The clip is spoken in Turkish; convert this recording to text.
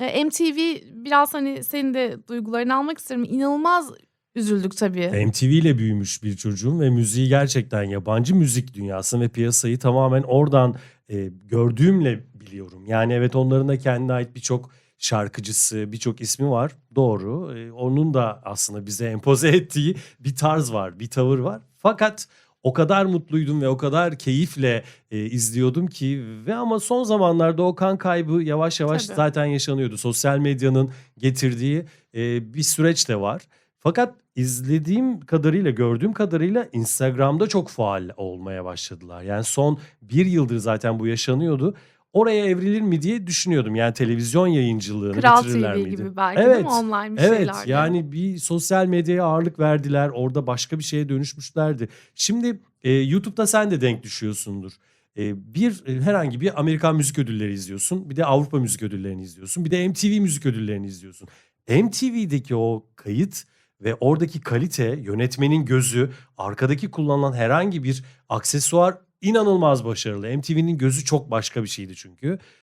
Eee, MTV biraz, hani, senin de duygularını almak isterim. İnanılmaz üzüldük tabii. MTV ile büyümüş bir çocuğum ve müziği gerçekten yabancı müzik dünyasını ve piyasayı tamamen oradan, eee, gördüğümle biliyorum. Yani evet onların da kendine ait birçok şarkıcısı, birçok ismi var. Doğru. Eee, onun da aslında bize empoze ettiği bir tarz var, bir tavır var. Fakat o kadar mutluydum ve o kadar keyifle, eee, izliyordum ki ve ama son zamanlarda o kan kaybı yavaş yavaş Tabii. zaten yaşanıyordu. Sosyal medyanın getirdiği, eee, bir süreç de var. Fakat izlediğim kadarıyla, gördüğüm kadarıyla Instagram'da çok faal olmaya başladılar. Yani son 1 yıldır zaten bu yaşanıyordu. Oraya evrilir mi diye düşünüyordum. Yani televizyon yayıncılığını Kral bitirirler TV miydi? gibi belki değil Evet, mi? Online bir evet. şeylerdi. Yani bir sosyal medyaya ağırlık verdiler. Orada başka bir şeye dönüşmüşlerdi. Şimdi, eee, YouTube'da sen de denk düşüyorsundur. Eee, bir, eee, herhangi bir Amerikan Müzik Ödülleri izliyorsun. Bir de Avrupa Müzik Ödülleri'ni izliyorsun. Bir de MTV Müzik Ödülleri'ni izliyorsun. MTV'deki o kayıt ve oradaki kalite, yönetmenin gözü, arkadaki kullanılan herhangi bir aksesuar inanılmaz başarılı. MTV'nin gözü çok başka bir şeydi çünkü.